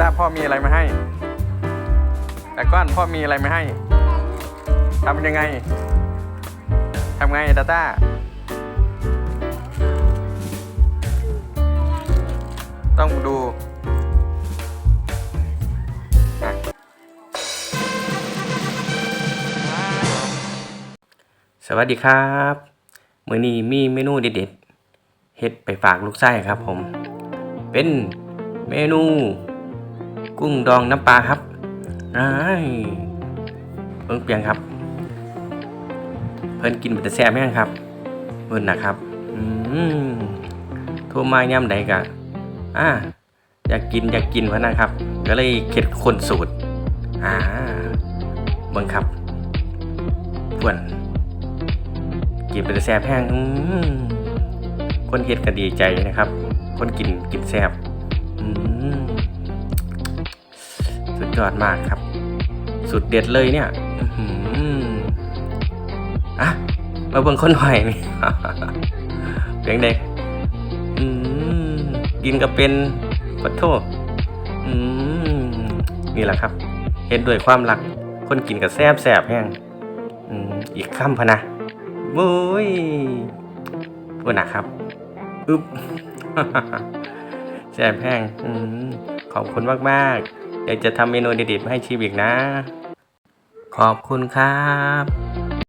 ตาพ่อมีอะไรมาให้ตะก้อนพ่อมีอะไรมาให้ทำยังไงทำไงตาต้าต้องดูสวัสดีครับ มื้อนี้มีเมนูเด็ดๆเฮ็ดไปฝากลูกไส้ครับผม เป็นเมนู กุ้งดองน้ำปลาครับอ้ายเพิ่งเปียงครับ เพิ่นกินแต่แซ่บแม่งครับเพิ่นนะครับอืมโทรมาย่ำใดกะอ่าอยากกินอยากกินพะนะครับ ก็เลยคิดคนสูตรอ่าเบิ่งครับเพื่อนกินเป็นแต่แซ่บแห้งอืมคนเฮ็ดก็ดีใจนะครับ คนกินกินแซ่บอืม ยอดมากครับ สุดเด็ดเลยเนี่ยอะมาเบิ่งคนหน่อยนี่เพียงเด็กกินก็เป็นขอโทษนี่แหละครับ เห็นด้วยความรัก คนกินกับแซบแซบแห้งอีกคำพนะโว้ยพูดนะครับอึ๊บแซบแห้งขอบคุณมาก ๆ เดี๋ยวจะทำเมนูเด็ดๆมาให้ชิมอีกนะ ขอบคุณครับ